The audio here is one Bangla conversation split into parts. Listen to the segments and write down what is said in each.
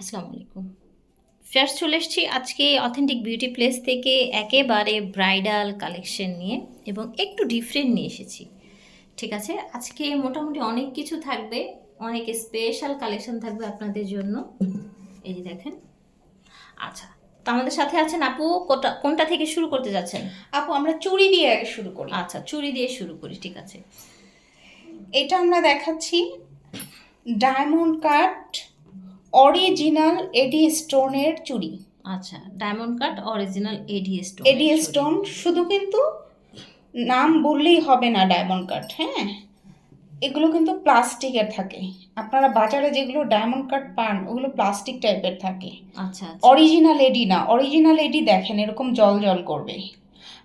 আসসালামু আলাইকুম। ফেয়ার চলে এসেছি আজকে অথেন্টিক বিউটি প্লেস থেকে একেবারে ব্রাইডাল কালেকশন নিয়ে এবং একটু ডিফারেন্ট নিয়ে এসেছি। ঠিক আছে? আজকে মোটামুটি অনেক কিছু থাকবে অনেক স্পেশাল কালেকশন থাকবে আপনাদের জন্য। এই যে দেখেন। আচ্ছা তো আমাদের সাথে আছেন আপু কোটা কোনটা থেকে শুরু করতে যাচ্ছেন? আপু আমরা চুড়ি দিয়ে আগে শুরু করি। আচ্ছা চুড়ি দিয়ে শুরু করি ঠিক আছে। এটা আমরা দেখাচ্ছি। ডায়মন্ড কাট অরিজিনাল এডি স্টোনের চুড়ি। আচ্ছা diamond cut original AD stone AD stone শুধু কিন্তু নাম বললেই হবে না ডায়মন্ড কাট হ্যাঁ? এগুলো কিন্তু প্লাস্টিকের থাকে। আপনারা বাজারে যেগুলো ডায়মন্ড কাট পান ওগুলো প্লাস্টিক টাইপের থাকে। আচ্ছা আচ্ছা। অরিজিনাল এডি না অরিজিনাল এডি দেখেন এরকম জল জল করবে।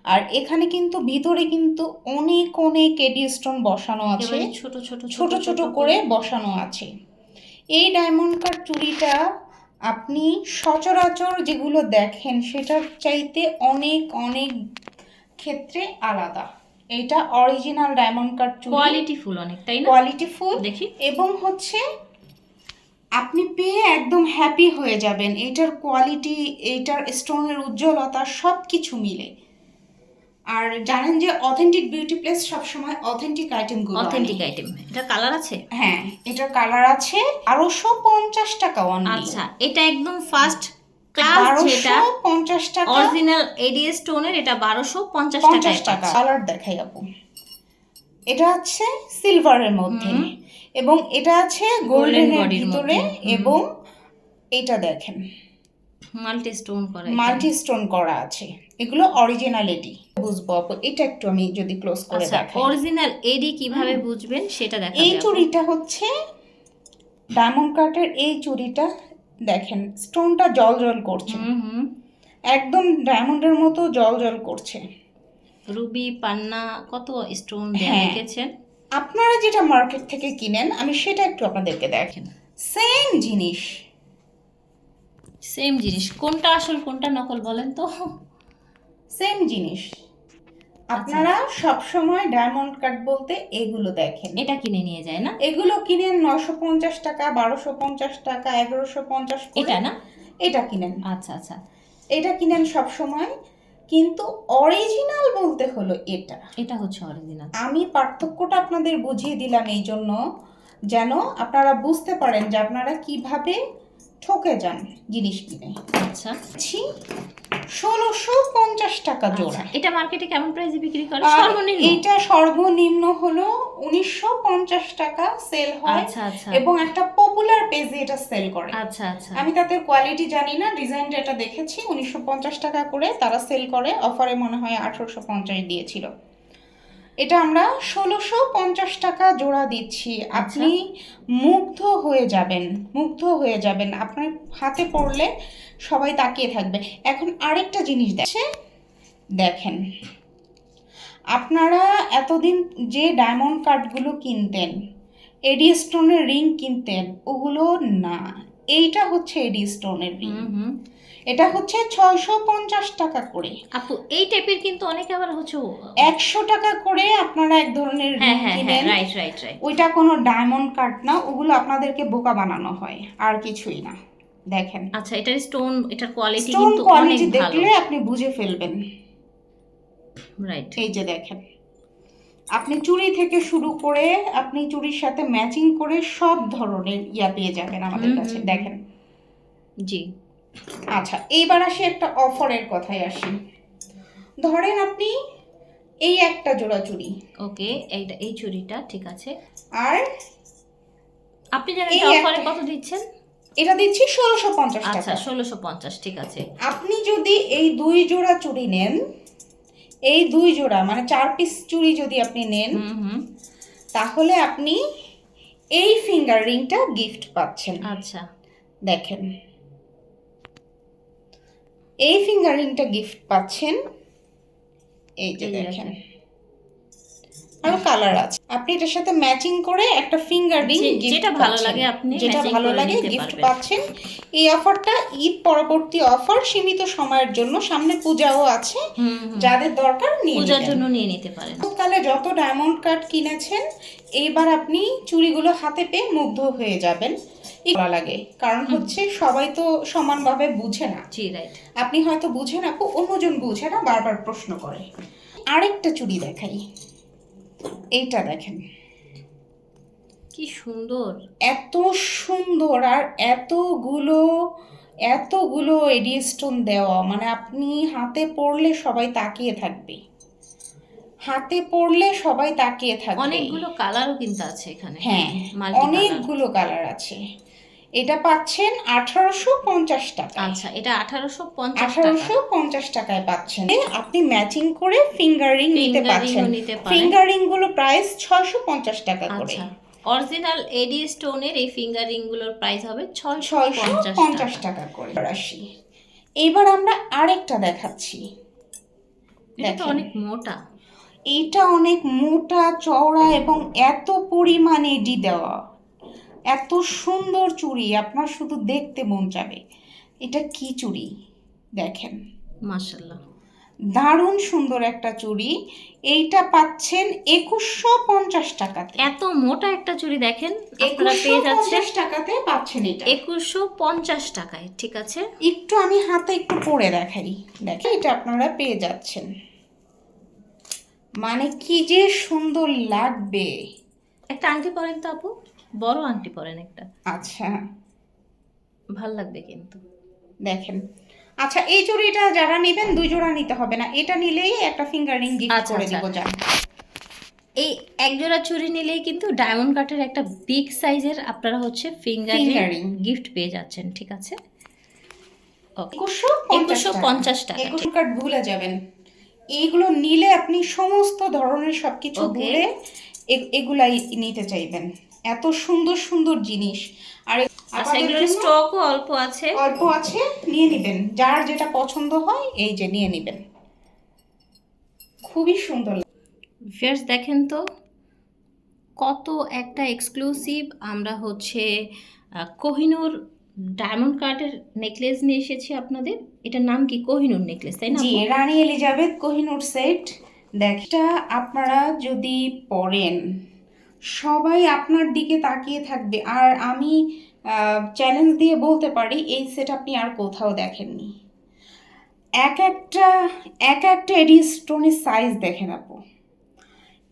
আর এখানে কিন্তু ভিতরে কিন্তু অনেক অনেক এডি স্টোন বসানো আছে। ছোট ছোট ছোট ছোট করে বসানো আছে। এই ডায়মন্ড কাট চুড়িটা আপনি সচরাচর যেগুলো দেখেন সেটার চাইতে অনেক অনেক ক্ষেত্রে আলাদা। এটা অরিজিনাল ডায়মন্ড কাট চুড়ি কোয়ালিটি ফুল অনেক তাই না? কোয়ালিটি ফুল দেখি। এবং হচ্ছে আপনি পেয়ে একদম হ্যাপি হয়ে যাবেন। এটার কোয়ালিটি এইটার স্টোনের উজ্জ্বলতা সব কিছু মিলে। আর জানেন যে অথেন্টিক বিউটি প্লেস সবসময় অথেন্টিক আইটেমগুলো। অথেন্টিক আইটেম এটা কালার আছে? হ্যাঁ এটার কালার আছে বারোশো পঞ্চাশ টাকা অনলি আচ্ছা এটা একদম ফার্স্ট ক্লাস যেটা বারোশো পঞ্চাশ টাকা। অরিজিনাল এডি স্টোনের এটা বারোশো পঞ্চাশ পঞ্চাশ টাকা। টাকা কালার দেখাই আপু। এটা হচ্ছে সিলভারের মধ্যে। এবং এটা আছে গোল্ডেন ভিতরে মধ্যে, এবং এটা দেখেন। মাল্টি স্টোন করা মাল্টি স্টোন করা আছে। এগুলো অরিজিনাল এডি। বুঝব আপু এটা একটু আমি যদি ক্লোজ করে আচ্ছা দেখাই। অরিজিনাল এডি কীভাবে বুঝবেন সেটা দেখা এই চুড়িটা হচ্ছে ডায়মন্ড কাটের এই চুড়িটা দেখেন স্টোনটা জল জল করছে। একদম ডায়মন্ডের মতো জল জল করছে। রুবি পান্না কত স্টোন হ্যাঁ। রেখেছেন আপনারা যেটা মার্কেট থেকে কিনেন আমি সেটা একটু আপনাদেরকে দেখেন সেম জিনিস। সেম জিনিস। কোনটা আসল কোনটা নকল বলেন তো? সেম জিনিস। আপনারা সব সময় ডায়মন্ড কাট বলতে এগুলো দেখেন। এটা কিনে নিয়ে যায় না? এগুলো কিনেন নশো পঞ্চাশ টাকা বারোশো পঞ্চাশ টাকা এগারোশো পঞ্চাশ এটা না? এটা কিনেন। আচ্ছা আচ্ছা। এটা কিনেন সব সময় কিন্তু অরিজিনাল বলতে হলো এটা। এটা হচ্ছে অরিজিনাল আমি পার্থক্যটা আপনাদের বুঝিয়ে দিলাম এই জন্য যেন আপনারা বুঝতে পারেন যে আপনারা কীভাবে ঠকে যান জিনিস কিনে। আচ্ছা। ষোলোশো পঞ্চাশ টাকা জোড়া। আচ্ছা, এটা মার্কেটে কেমন প্রাইসে বিক্রি করে? সর্বনিম্ন? এটা সর্বনিম্ন হলো উনিশশো পঞ্চাশ টাকা সেল হয়। আচ্ছা আচ্ছা। এবং একটা পপুলার পেজে এটা সেল করে। আচ্ছা আচ্ছা। আমি তাদের কোয়ালিটি জানি না ডিজাইনটা এটা দেখেছি উনিশশো পঞ্চাশ টাকা করে তারা সেল করে। অফারে মনে হয় আঠারোশো পঞ্চাশ দিয়েছিল। এটা আমরা ষোলোশো পঞ্চাশ টাকা জোড়া দিচ্ছি। আপনি মুগ্ধ হয়ে যাবেন মুগ্ধ হয়ে যাবেন। আপনার হাতে পড়লে সবাই তাকিয়ে থাকবে। এখন আরেকটা জিনিস দেখে দেখেন আপনারা এতদিন যে ডায়মন্ড কার্ডগুলো কিনতেন এডি স্টোনের রিং কিনতেন ওগুলো না। এইটা হচ্ছে এডি স্টোনের রিং এটা হচ্ছে ছয়শো পঞ্চাশ টাকা করে। আপু এই টাইপের কিন্তু অনেকে আবার হচ্ছে একশো টাকা করে আপনারা এক ধরনের হ্যাঁ হ্যাঁ হ্যাঁ কিনেন। রাইট রাইট রাইট ওইটা কোনো ডায়মন্ড কাট না ওগুলো আপনাদেরকে বোকা বানানো হয় আর কিছুই না। দেখেন। আচ্ছা এটার স্টোন এটার কোয়ালিটি কিন্তু কোয়ালিটি দেখলে আপনি বুঝে ফেলবেন। রাইট এই যে দেখেন। আপনি চুড়ি থেকে শুরু করে আপনি চুড়ির সাথে ম্যাচিং করে সব ধরনের ইয়া পেয়ে যাবেন আমাদের কাছে। দেখেন। জি। আচ্ছা এইবার আসি একটা অফারের কথায় আসি। ধরেন আপনি এই একটা জোড়া চুড়ি। ওকে এইটা এই চুড়িটা ঠিক আছে। আর আপনি জানেন এই অফারে কত দিচ্ছেন? এটা দিচ্ছি ষোলোশো পঞ্চাশ আচ্ছা ষোলোশো পঞ্চাশ ঠিক আছে। আপনি যদি এই দুই জোড়া চুড়ি নেন এই দুই জোড়া মানে চার পিস চুড়ি যদি আপনি নেন হুম হুম। তাহলে আপনি এই ফিঙ্গার রিংটা গিফট পাচ্ছেন। আচ্ছা। দেখেন এই ফিঙ্গার রিংটা গিফট পাচ্ছেন। এই যে দেখেন। আরও কালার আছে। আপনি এটার সাথে ম্যাচিং করে একটা ফিঙ্গার রিং যেটা ভালো লাগে আপনি যেটা ভালো লাগে গিফট পাচ্ছেন। এই অফারটা ঈদ পরবর্তী অফার সীমিত সময়ের জন্য। সামনে পূজাও আছে। যাদের দরকার নিয়ে পূজার জন্য নিয়ে নিতে পারেন। কালে যত ডায়মন্ড কাট কিনেছেন এইবার আপনি চুড়িগুলো হাতে পেয়ে মুগ্ধ হয়ে যাবেন। ভালো লাগে। কারণ হচ্ছে সবাই তো সমানভাবে বুঝে না। জি রাইট আপনি হয়তো বুঝে না অন্যজন বুঝে না বারবার প্রশ্ন করে। আরেকটা চুড়ি দেখাই। এইটা দেখেন। কি সুন্দর। এত সুন্দর আর এতগুলো এতগুলো এডি স্টোন দেওয়া। মানে আপনি হাতে পড়লে সবাই তাকিয়ে থাকবে। হাতে পড়লে সবাই তাকিয়ে থাকবে। অনেকগুলো কালারও কিন্তু আছে এখানে। হ্যাঁ। অনেকগুলো কালার আছে। এটা পাচ্ছেন আঠারোশো পঞ্চাশ টাকা আচ্ছা এটা আঠারোশো পঞ্চাশ আঠারোশো পঞ্চাশ টাকায় পাচ্ছেন। আপনি ম্যাচিং করে ফিঙ্গার নিতে পারেন। ফিঙ্গার রিংগুলো প্রাইস ছয়শো পঞ্চাশ টাকা করে। অরিজিনাল এডি স্টোনের এই ফিঙ্গারগুলোর প্রাইস হবে ছয়শো পঞ্চাশ টাকা করে। আসি। এবার আমরা আরেকটা দেখাচ্ছি। এটা অনেক মোটা। এইটা অনেক মোটা চওড়া এবং এত পরিমাণে এডি দেওয়া। এত সুন্দর চুড়ি আপনার শুধু দেখতে মন যাবে এটা কি চুড়ি? দেখেন। মাশাল্লাহ দারুণ সুন্দর একটা চুড়ি। এইটা পাচ্ছেন একুশশো পঞ্চাশ টাকাতে। এত মোটা একটা চুড়ি দেখেন আপনারা পেয়ে টাকাতে পাচ্ছেন এটা। একুশশো পঞ্চাশ টাকায় ঠিক আছে? একটু আমি হাতে একটু পরে দেখাই। দেখে এটা আপনারা পেয়ে যাচ্ছেন। মানে কি যে সুন্দর লাগবে। একটা আংটি পরেন তো আপু। বড় আংটি পরেন একটা। আচ্ছা। ভালো লাগবে কিন্তু। দেখেন। আচ্ছা এই চুড়িটা যারা নেবেন দুই জোড়া নিতে হবে না। এটা নিলেই একটা ফিঙ্গারিং গিফট আচ্ছা, করে আচ্ছা। দিব যান এই এক জোড়া চুড়ি নিলেই কিন্তু ডায়মন্ড কাটের একটা বিগ সাইজের আপনারা হচ্ছে ফিঙ্গার। গিফট পেয়ে যাচ্ছেন ঠিক আছে? একুশশো একুশশো পঞ্চাশ টাকা একুশ কার্ড ভুলে যাবেন। এইগুলো নিলে আপনি সমস্ত ধরনের সবকিছু Okay. ভুলে এগুলাই নিতে চাইবেন। এত সুন্দর সুন্দর জিনিস। আর এ- আচ্ছা স্টকও অল্প আছে? অল্প আছে নিয়ে নেবেন। যার যেটা পছন্দ হয় এই যে নিয়ে নেবেন। খুবই সুন্দর ফিয়ার্স দেখেন তো কত একটা এক্সক্লুসিভ আমরা হচ্ছে কোহিনুর ডায়মন্ড কার্ডের নেকলেস নিয়ে এসেছি আপনাদের। এটার নাম কি? কোহিনুর নেকলেস তাই না জি? রানী এলিজাবেথ কোহিনুর সেট দেখটা আপনারা যদি পড়েন সবাই আপনার দিকে তাকিয়ে থাকবে। আর আমি চ্যালেঞ্জ দিয়ে বলতে পারি, এই সেট আপনি আর কোথাও দেখেননি। এক একটা এক একটা এডি স্টোনের সাইজ দেখেন আপু।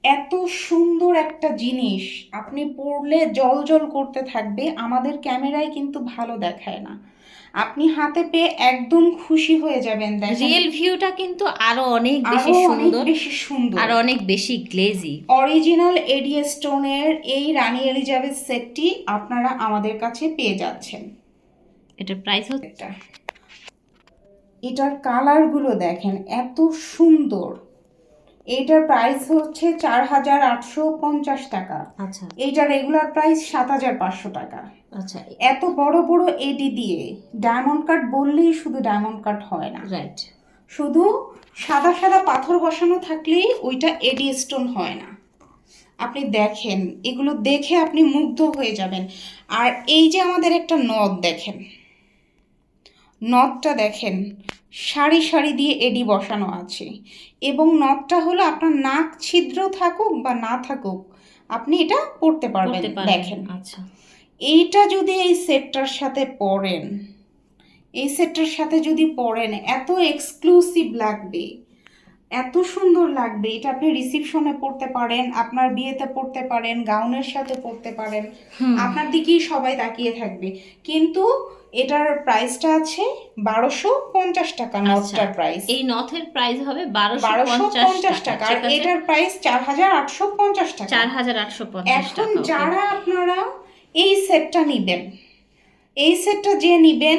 এত সুন্দর একটা জিনিস, আপনি পড়লে জল জল করতে থাকবে, আমাদের ক্যামেরায় কিন্তু ভালো দেখায় না। আপনি হাতে পেয়ে একদম খুশি হয়ে যাবেন দেখেন। রিয়েল ভিউটা কিন্তু আরও অনেক বেশি সুন্দর বেশি সুন্দর। আর অনেক বেশি গ্লেজি অরিজিনাল এডি স্টোনের এই রানী এলিজাবেথ সেটটি আপনারা আমাদের কাছে পেয়ে যাচ্ছেন। এটা প্রাইস হচ্ছে এটা। এটার কালারগুলো দেখেন এত সুন্দর। এইটার প্রাইস হচ্ছে চার হাজার আটশো পঞ্চাশ টাকা। আচ্ছা। এইটার রেগুলার প্রাইস সাত হাজার পাঁচশো টাকা। আচ্ছা। এত বড় বড় এডি দিয়ে ডায়মন্ড কাট বললেই শুধু ডায়মন্ড কাট হয় না। রাইট শুধু সাদা সাদা পাথর বসানো থাকলেই ওইটা এডি স্টোন হয় না। আপনি দেখেন এগুলো দেখে আপনি মুগ্ধ হয়ে যাবেন। আর এই যে আমাদের একটা নদ দেখেন নদটা দেখেন সারি সারি দিয়ে এডি বসানো আছে। এবং নদটা হলো আপনার নাক ছিদ্র থাকুক বা না থাকুক আপনি এটা পড়তে পারবেন দেখেন। আচ্ছা। এইটা যদি এই সেটটার সাথে পরেন এই সেটটার সাথে যদি পরেন এত এক্সক্লুসিভ লাগবে এত সুন্দর লাগবে। এটা আপনি রিসিপশনে পড়তে পারেন আপনার বিয়েতে পড়তে পারেন গাউনের সাথে পড়তে পারেন আপনার দিকেই সবাই তাকিয়ে থাকবে। কিন্তু এটার প্রাইসটা আছে বারোশো পঞ্চাশ টাকা আচ্ছা। নটটার প্রাইস এই নথের প্রাইস হবে বারোশো পঞ্চাশ পঞ্চাশ টাকা। আর এটার প্রাইস চার হাজার আটশো পঞ্চাশ টাকা। চার হাজার আটশো পঞ্চাশ এখন যারা আপনারা এই সেটটা নিবেন। এই সেটটা যে নিবেন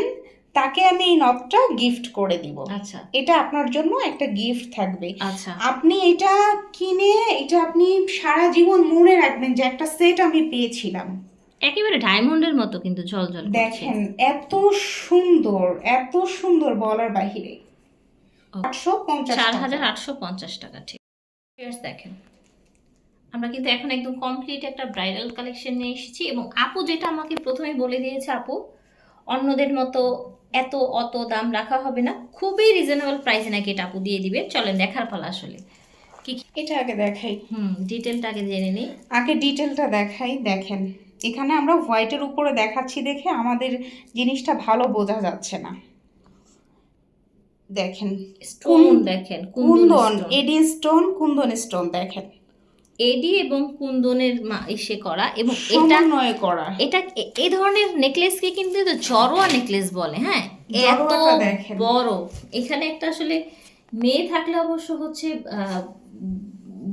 তাকে আমি এই নথটা গিফট করে দিব। আচ্ছা। এটা আপনার জন্য একটা গিফট থাকবে। আচ্ছা। আপনি এটা কিনে এটা আপনি সারা জীবন মনে রাখবেন যে একটা সেট আমি পেয়েছিলাম। একেবারে ডায়মন্ডের মতো কিন্তু জল দেখেন এত সুন্দর এত সুন্দর বলার বাহিরে। আটশো পঞ্চাশ চার হাজার আটশো পঞ্চাশ টাকা ঠিক। দেখেন। আমরা কিন্তু এখন একদম কমপ্লিট একটা ব্রাইডাল কালেকশন নিয়ে এসেছি এবং আপু যেটা আমাকে প্রথমে বলে দিয়েছে আপু অন্যদের মতো এত অত দাম রাখা হবে না খুবই রিজনেবল প্রাইসে নাকি এটা আপু দিয়ে দিবে। চলেন দেখার পালা আসলে। কি এটা আগে দেখাই। হুম ডিটেলটা আগে জেনে নিই। আগে ডিটেলটা দেখাই দেখেন। এখানে আমরা হোয়াইটের উপরে দেখাচ্ছি দেখে আমাদের জিনিসটা ভালো বোঝা যাচ্ছে না। দেখেন স্টোন দেখেন Kundan Kundan AD stone Kundan stone দেখেন। এডি এবং কুন্দনের ইসে করা এবং এটা নয় করা। এটা এই ধরনের নেকলেসকে কিন্তু জড়োয়া নেকলেস বলে হ্যাঁ? এত বড়। এখানে একটা আসলে মেয়ে থাকলে অবশ্য হচ্ছে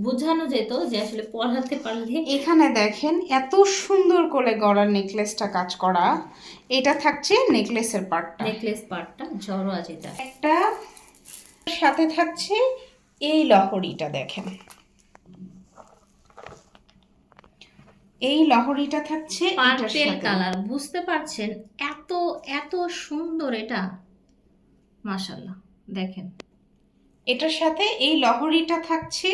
বোঝানো যেত যে আসলে পড়াতে পারলে এখানে দেখেন এত সুন্দর করে গড়ার নেকলেসটা কাজ করা। এটা থাকছে নেকলেসের পার্টটা নেকলেস পার্টটা জড়োয়া যেটা। একটা সাথে থাকছে এই লহরিটা দেখেন। এই লহরিটা থাকছে পার্পেল কালার বুঝতে পারছেন? এত এত সুন্দর এটা। মাশাল্লাহ দেখেন। এটার সাথে এই লহরিটা থাকছে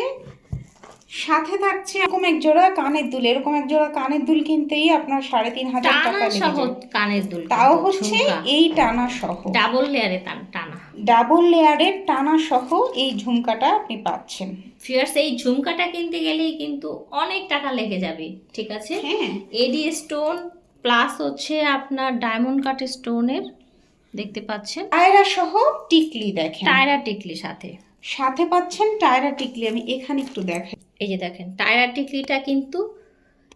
সাথে থাকছে এরকম এক জোড়া কানের দুল। এরকম এক জোড়া কানের দুল কিনতেই আপনার সাড়ে তিন হাজার টাকা সহ কানের দুল তাও হচ্ছে এই টানা সহ। ডাবল লেয়ারে টানা ডাবল লেয়ারের টানা সহ এই ঝুমকাটা আপনি পাচ্ছেন। ফিয়ার্স এই ঝুমকাটা কিনতে গেলেই কিন্তু অনেক টাকা লেগে যাবে ঠিক আছে? হ্যাঁ। এডি স্টোন প্লাস হচ্ছে আপনার ডায়মন্ড কাট স্টোনের দেখতে পাচ্ছেন? টায়রা সহ টিকলি দেখেন। টায়রা টিকলি সাথে। সাথে পাচ্ছেন টায়রা টিকলি। আমি এখানে একটু দেখাই। এই যে দেখেন টায়রা টিকলিটা কিন্তু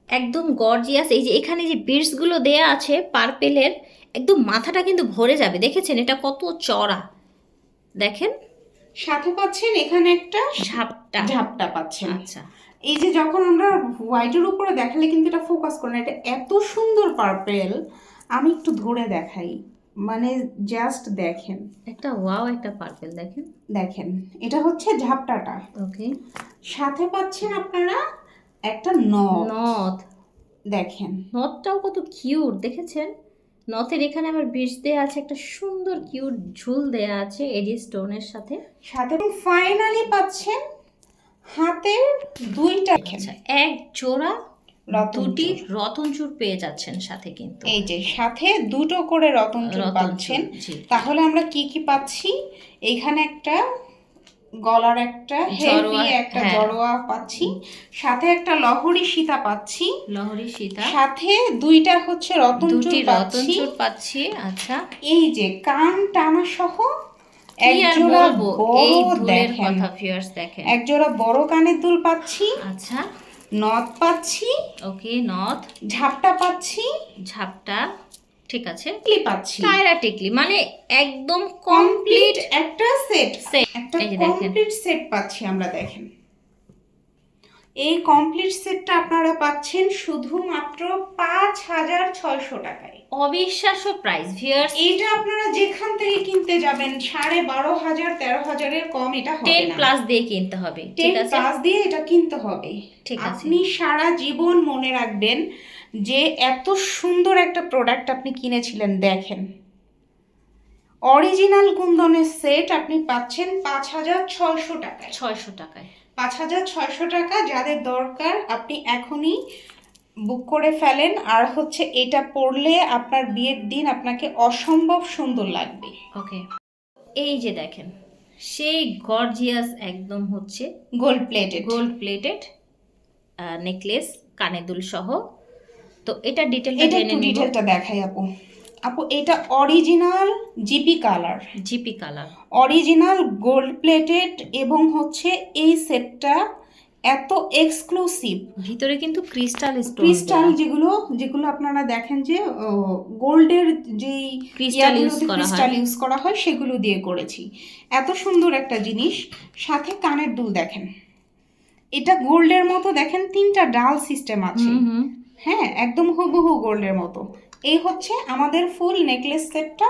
একদম গর্জিয়াস এই যে এখানে যে বিটসগুলো দেয়া আছে পার্পেলের একদম মাথাটা কিন্তু ভরে যাবে। দেখেছেন এটা কত চড়া দেখেন। সাথে পাচ্ছেন এখানে একটা ঝাপটা। ঝাপটা পাচ্ছেন। আচ্ছা। এই যে যখন আমরা হোয়াইটের উপরে দেখালে কিন্তু এটা ফোকাস করে না এটা এত সুন্দর পার্পেল আমি একটু ধরে দেখাই। মানে জাস্ট দেখেন। একটা ওয়াও একটা পার্পেল দেখেন। দেখেন এটা হচ্ছে ঝাপটাটা। ওকে। সাথে পাচ্ছেন আপনারা একটা নথ। নথ। দেখেন। নথটাও কত কিউট দেখেছেন? নথের এখানে আবার বিষ দেয়া আছে একটা সুন্দর কিউট ঝুল দেয়া আছে এডি স্টোনের সাথে। সাথে ফাইনালি পাচ্ছেন হাতের দুইটা। আচ্ছা এক জোড়া দুটি রতনচুর পেয়ে যাচ্ছেন সাথে কিন্তু। এই যে সাথে দুটো করে রতনচুর, পাচ্ছেন। তাহলে আমরা কি কি পাচ্ছি? এইখানে একটা গলার একটা হেভি একটা হ্যাঁ। জড়োয়া পাচ্ছি। সাথে একটা লহরি সীতা পাচ্ছি। লহরি সীতা। সাথে দুইটা হচ্ছে রতন পাচ্ছি। পাচ্ছি আচ্ছা। এই যে কান টানা সহ এক কি আর জোড়া বলব? এই বড় দেখেন। কথা ফিয়ার্স দেখেন। এক বড় কানের দুল পাচ্ছি। আচ্ছা। নথ পাচ্ছি। ওকে নথ ঝাপটা পাচ্ছি। ঝাপটা ঠিক আছে। টিকলি পাচ্ছি। টায়রা টিকলি মানে একদম কমপ্লিট একটা সেট সেট একটা কমপ্লিট সেট পাচ্ছি আমরা দেখেন। এই কমপ্লিট সেটটা আপনারা পাচ্ছেন শুধুমাত্র পাঁচ হাজার ছয়শো টাকায়। অবিশ্বাস্য প্রাইস ভিয়ার্স এইটা আপনারা যেখান থেকে কিনতে যাবেন সাড়ে বারো হাজার তেরো হাজারের কম এটা হবে টেন প্লাস দিয়ে কিনতে হবে টেন ঠিক আছে? প্লাস দিয়ে এটা কিনতে হবে। ঠিক আছে। আপনি সারা জীবন মনে রাখবেন যে এত সুন্দর একটা প্রোডাক্ট আপনি কিনেছিলেন দেখেন। অরিজিনাল কুন্দনের সেট আপনি পাচ্ছেন পাঁচ হাজার ছয়শো টাকায়। ছয়শো টাকায়। পাঁচ হাজার ছয়শো টাকা যাদের দরকার আপনি এখনই বুক করে ফেলেন। আর হচ্ছে এটা পড়লে আপনার বিয়ের দিন আপনাকে অসম্ভব সুন্দর লাগবে। ওকে। এই যে দেখেন সেই গর্জিয়াস একদম হচ্ছে gold plated gold plated necklace কানে দুল সহ। তো এটা ডিটেলটা এটা ডিটেলটা দেখাই আপু। আপু এটা original GP colour GP colour original gold plated এবং হচ্ছে এই সেটটা এত এক্সক্লুসিভ ভিতরে কিন্তু ক্রিস্টাল স্টোন ক্রিস্টাল যেগুলো যেগুলো আপনারা দেখেন যে গোল্ডের যেই হয়। ক্রিস্টাল ইউজ করা হয় সেগুলো দিয়ে করেছি। এত সুন্দর একটা জিনিস। সাথে কানের দুল দেখেন। এটা গোল্ডের মতো দেখেন তিনটা ডাল সিস্টেম আছে। হ্যাঁ একদম হুবহু গোল্ডের মতো। এই হচ্ছে আমাদের ফুল নেকলেস সেটটা।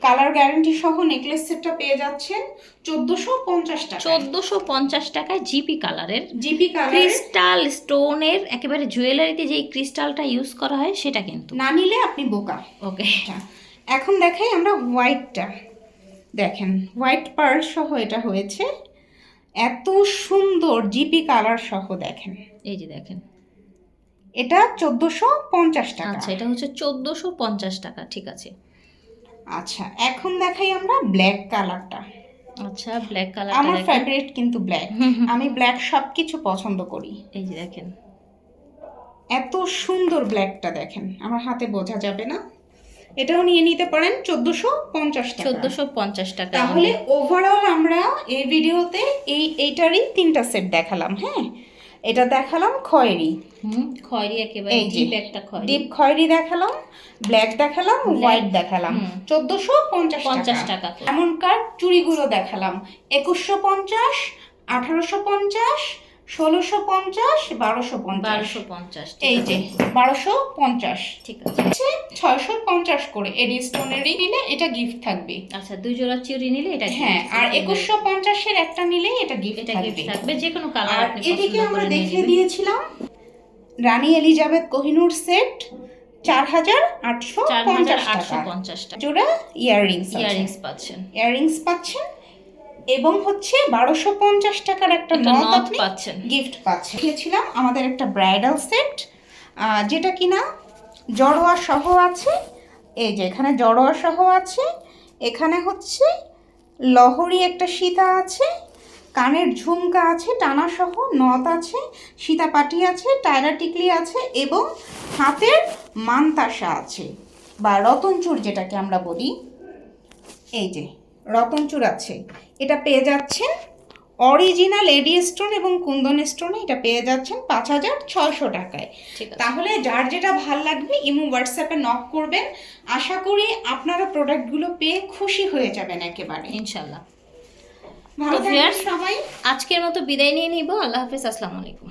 কালার গ্যারান্টি সহ নেকলেস সেটটা পেয়ে যাচ্ছেন চোদ্দোশো পঞ্চাশ টাকা চোদ্দোশো পঞ্চাশ টাকায় জিপি কালারের জিপি কালার ক্রিস্টাল স্টোনের একেবারে জুয়েলারিতে যেই ক্রিস্টালটা ইউজ করা হয় সেটা কিন্তু। না নিলে আপনি বোকা। ওকে। এখন দেখাই আমরা হোয়াইটটা। দেখেন হোয়াইট পার্ল সহ এটা হয়েছে। এত সুন্দর জিপি কালার সহ দেখেন। এই যে দেখেন। এটা চোদ্দোশো পঞ্চাশ টাকা। আচ্ছা এটা হচ্ছে চোদ্দোশো পঞ্চাশ টাকা ঠিক আছে। আচ্ছা এখন দেখাই আমরা ব্ল্যাক কালারটা আচ্ছা ব্ল্যাক কালার আমার ফেভারিট কিন্তু ব্ল্যাক। আমি ব্ল্যাক সব কিছু পছন্দ করি। এই যে দেখেন। এত সুন্দর ব্ল্যাকটা দেখেন আমার হাতে বোঝা যাবে না। এটাও নিয়ে নিতে পারেন চোদ্দোশো পঞ্চাশ টাকা। চোদ্দোশো পঞ্চাশ টাকা। তাহলে ওভারঅল আমরা এই ভিডিওতে এই এইটারই তিনটা সেট দেখালাম হ্যাঁ? এটা দেখালাম খয়েরি। হুম খয়েরি একেবারে ডিপ একটা খয়েরি। ডিপ খয়েরি দেখালাম ব্ল্যাক দেখালাম হোয়াইট দেখালাম। চোদ্দশো পঞ্চাশ পঞ্চাশ টাকা এমন কার। এমনকার চুড়িগুলো দেখালাম। একুশশো পঞ্চাশ আঠারোশো পঞ্চাশ ষোলোশো পঞ্চাশ বারোশো পঞ্চাশ। পঞ্চাশ এই যে বারোশো পঞ্চাশ। ঠিক আছে। ছয়শো পঞ্চাশ করে এডি স্টোনেরই নিলে এটা গিফট থাকবে। আচ্ছা দুই জোড়া চুড়ি নিলে এটা হ্যাঁ আর একুশশো পঞ্চাশের একটা নিলেই এটা গিফট এটা গিফট থাকবে। যে কোনো কালার আর এদিকে আমরা দেখিয়ে দিয়েছিলাম রানী এলিজাবেথ কোহিনুর সেট চার হাজার আটশো পঞ্চাশ আটশো টাকা। জোড়া ইয়াররিংস ইয়ারিংস পাচ্ছেন। ইয়াররিংস পাচ্ছেন। এবং হচ্ছে বারোশো পঞ্চাশ টাকার একটা নথ আপনি পাচ্ছেন। গিফট পাচ্ছেন। দিয়েছিলাম আমাদের একটা ব্রাইডাল সেট যেটা কিনা জড়োয়া সহ আছে। এই যে এখানে জড়োয়া সহ আছে। এখানে হচ্ছে লহরি একটা সীতা আছে কানের ঝুমকা আছে টানা সহ নথ আছে সীতাপাটি আছে টায়রা টিকলি আছে এবং হাতের মানতাসা আছে বা রতনচুর যেটাকে আমরা বলি। এই যে রতনচুর আছে। এটা পেয়ে যাচ্ছেন অরিজিনাল এডি স্টোন এবং কুন্দন স্টোনে এটা পেয়ে যাচ্ছেন পাঁচ হাজার ছয়শো টাকায়। তাহলে যার যেটা ভালো লাগবে ইমো হোয়াটসঅ্যাপে নক করবেন। আশা করি আপনারা প্রোডাক্টগুলো পেয়ে খুশি হয়ে যাবেন একেবারে। ইনশাল্লাহ ভালো সবাই। আজকের মতো বিদায় নিয়ে নিব। আল্লাহ হাফিজ আসসালামু আলাইকুম।